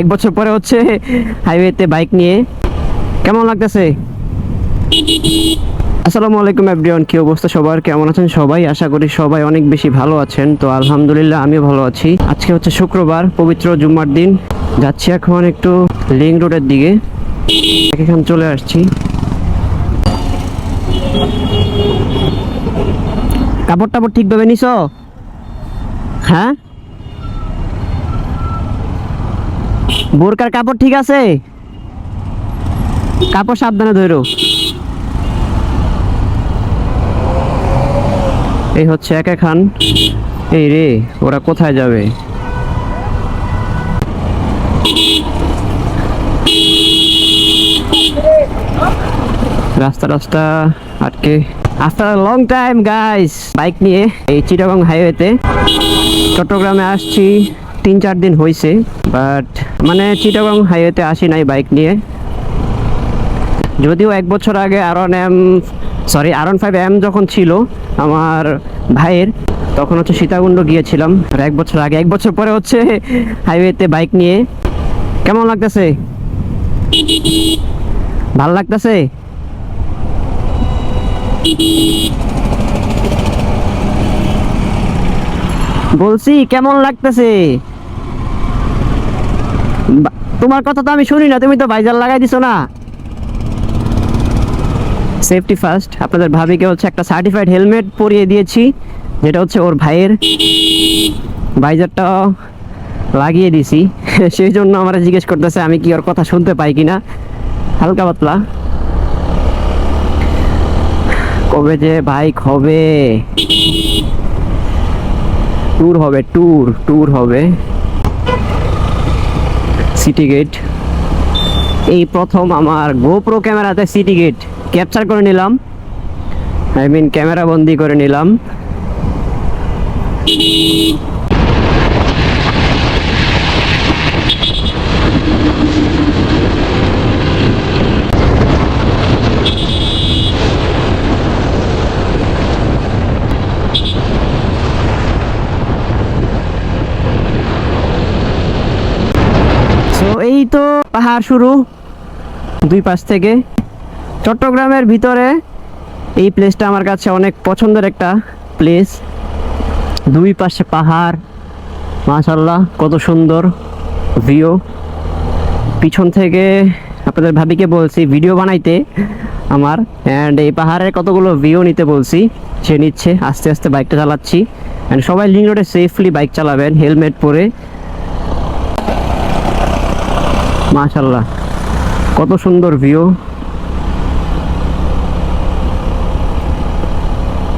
এক বছর পরে হচ্ছে হাইওয়েতে বাইক নিয়ে। কেমন লাগতেছে? আসসালামু আলাইকুম এভরিওয়ান কি অবস্থা সবার? কেমন আছেন সবাই? আশা করি সবাই অনেক বেশি ভালো আছেন। তো আলহামদুলিল্লাহ আমিও ভালো আছি। আজকে হচ্ছে শুক্রবার, পবিত্র জুম্মার দিন। যাচ্ছি এখন একটু লিং রোডের দিকে। এখন চলে আসছি। কাপড় টাপড় ঠিকভাবে নিছ? হ্যাঁ? বোরকার কাপড় ঠিক আছে? কাপড় সাবধানে ধরো। এই হচ্ছে এক খান। এই রে, ওরা কোথায় যাবে? রাস্তা রাস্তা, আটকে। After long time guys bike নিয়ে এই চিটাগং হাইওয়েতে চট্টগ্রামে আসছি। তিন, চার দিন হয়েছে বাট মানে চিটাগং হাইওয়েতে আসি নাই বাইক নিয়ে। যদিও এক বছর আগে R one M, sorry, R one five M যখন ছিল আমার ভাইয়ের, তখন হচ্ছে সীতাকুণ্ড গিয়েছিলাম। এক বছর আগে, এক বছর পরে হচ্ছে হাইওয়েতে বাইক নিয়ে। কেমন লাগতেছে? ভালো লাগতেছে? বলছি, কেমন লাগতেছে? তোমার কথা তো আমি শুনি না, তুমি তো ভাইজার লাগাই দিছো না। সেফটি ফার্স্ট আপনাদের ভাবিকে হচ্ছে একটা সার্টিফাইড হেলমেট পরিয়ে দিয়েছি, যেটা হচ্ছে ওর ভাইয়ের ভাইজারটা লাগিয়ে দিছি। সেই জন্য আমরা জিজ্ঞেস করতেছে, আমি কি ওর কথা শুনতে পাই কিনা। হালকা পাতলা। কবে যে বাইক হবে ট্যুর হবে ট্যুর ট্যুর হবে। সিটি গেট এই প্রথম আমার গোপ্রো ক্যামেরাতে সিটি গেট ক্যাপচার করে নিলাম। আই মিন ক্যামেরা বন্দি করে নিলাম সো এই তো পাহাড় শুরু। দুই পাশ থেকে। চট্টগ্রামের ভিতরে এই প্লেসটা আমার কাছে অনেক পছন্দের একটা প্লেস দুই পাশে পাহাড়। মাশাল্লাহ কত সুন্দর ভিউ পিছন থেকে আপনাদের ভাবিকে বলছি ভিডিও বানাইতে আমার। অ্যান্ড এই পাহাড়ের কতগুলো ভিউ নিতে বলছি, সে নিচ্ছে। আস্তে আস্তে বাইকটা চালাচ্ছি। অ্যান্ড সবাই লিং রোডে সেফলি বাইক চালাবেন হেলমেট পরে। মাশাল্লাহ কত সুন্দর ভিউ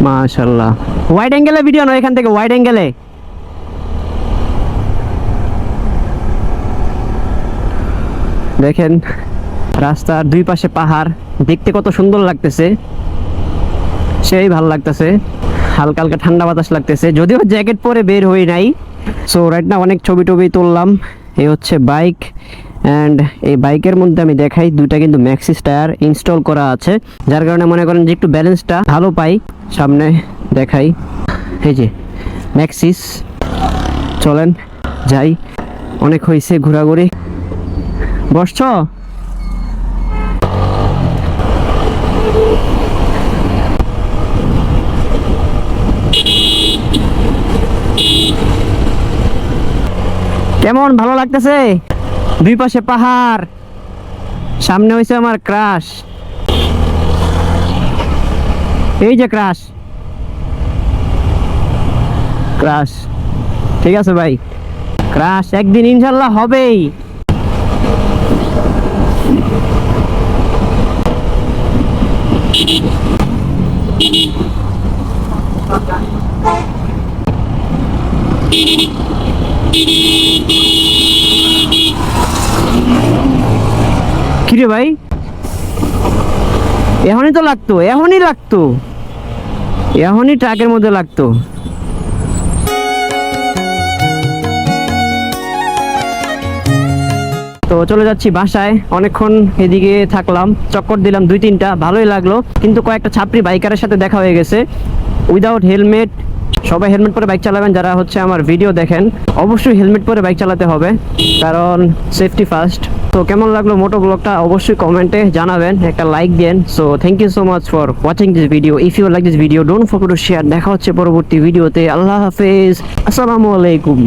মাশাল্লাহ ওয়াইড অ্যাঙ্গেলে ভিডিও নয়, এখান থেকে ওয়াইড অ্যাঙ্গেলে দেখেন, রাস্তার দুই পাশে পাহাড়, দেখতে কত সুন্দর লাগতেছে। সেই ভালো লাগতেছে। হালকা হালকা ঠান্ডা বাতাস লাগতেছে। যদিও জ্যাকেট পরে বের হই নাই। সো রাইট না অনেক ছবি টবি তুললাম। এই হচ্ছে বাইক অ্যান্ড এই বাইকের মধ্যে আমি দেখাই দুইটা কিন্তু ম্যাক্সিস টায়ার ইনস্টল করা আছে। যার কারণে মনে করেন যে একটু ব্যালেন্সটা ভালো পাই। সামনে দেখাই। এই যে ম্যাক্সিস চলেন, যাই। অনেক হয়েছে ঘোরাঘুরি। বসছ? কেমন, ভালো লাগতেছে? দুই পাশে পাহাড়। সামনে হয়েছে আমার ক্রাশ। এই যে ক্রাশ। ক্রাশ। ঠিক আছে ভাই। ক্রাশ একদিন ইনশাল্লাহ হবেই। কিরে ভাই? এখনই তো লাগতো, এখনই লাগতো। এখনই ট্রাকের মধ্যে লাগতো। তো চলে যাচ্ছি বাসায়, অনেকক্ষণ এদিকে থাকলাম, চক্কর দিলাম দুই তিনটা, ভালোই লাগল। কিন্তু কয়েকটা ছাত্রী বাইকারের সাথে দেখা হয়ে গেছে। উইদাউট হেলমেট সবাই হেলমেট পরে বাইক চালাবেন, যারা হচ্ছে আমার ভিডিও দেখেন, অবশ্যই হেলমেট পরে বাইক চালাতে হবে, কারণ সেফটি ফার্স্ট তো কেমন লাগল মোটো ব্লগটা অবশ্যই কমেন্টে জানাবেন, একটা like then. So thank you so much for watching this video if you like this video don't forget to share দেখা হচ্ছে পরবর্তী ভিডিওতে আল্লাহ হাফেজ। আসসালামু আলাইকুম।